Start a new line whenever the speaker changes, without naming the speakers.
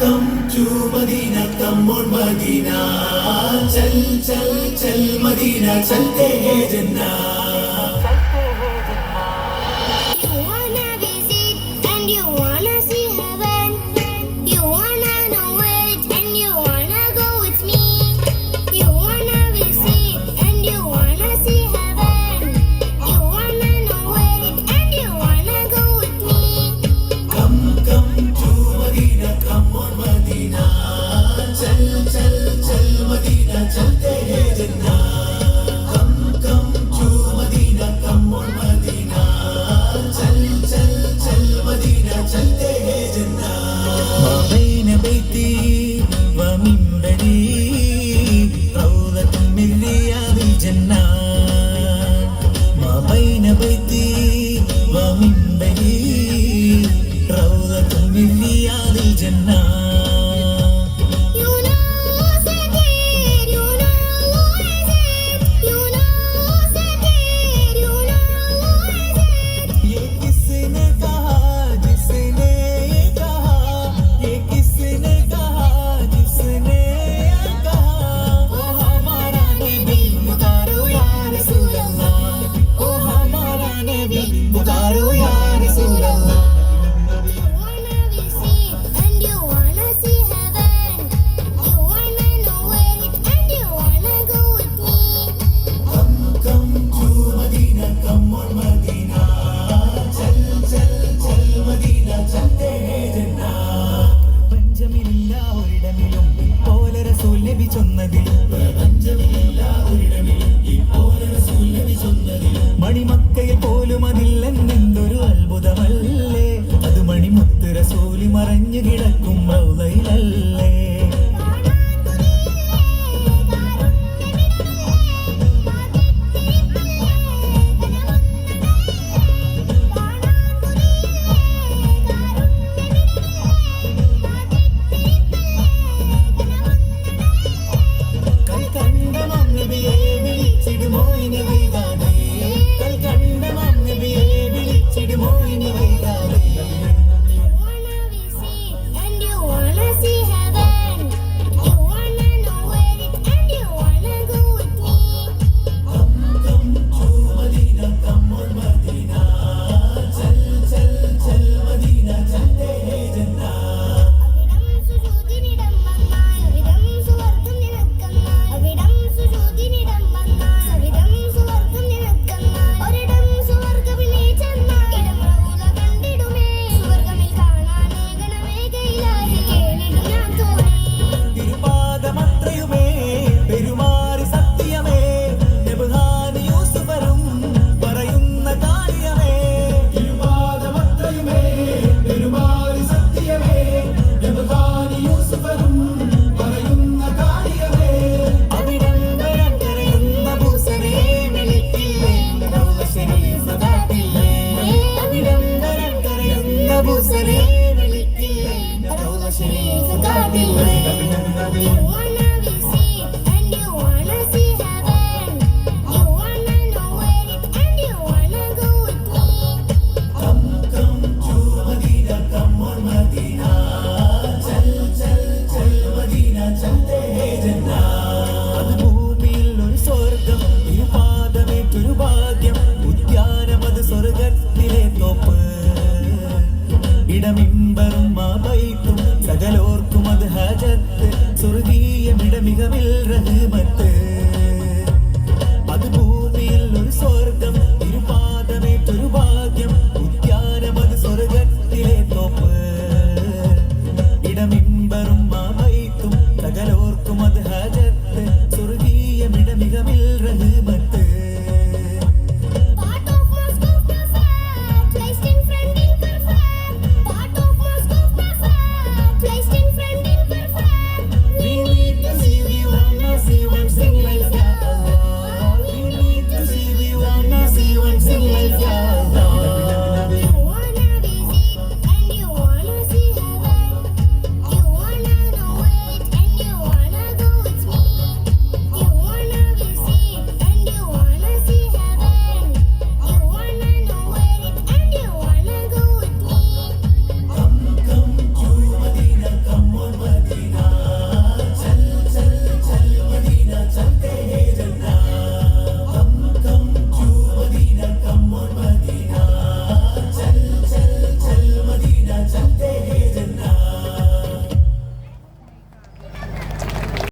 തക്കം ചൂമദീന തമ്മോൾ Medina. ചൽ ചൽ ചൽ Medina ചൽത്തേ ജന്നാ. நீயாவில் ஜன்னா മറഞ്ഞു കിടക്കും മൗലയിലല്ലേ? she is a
garden.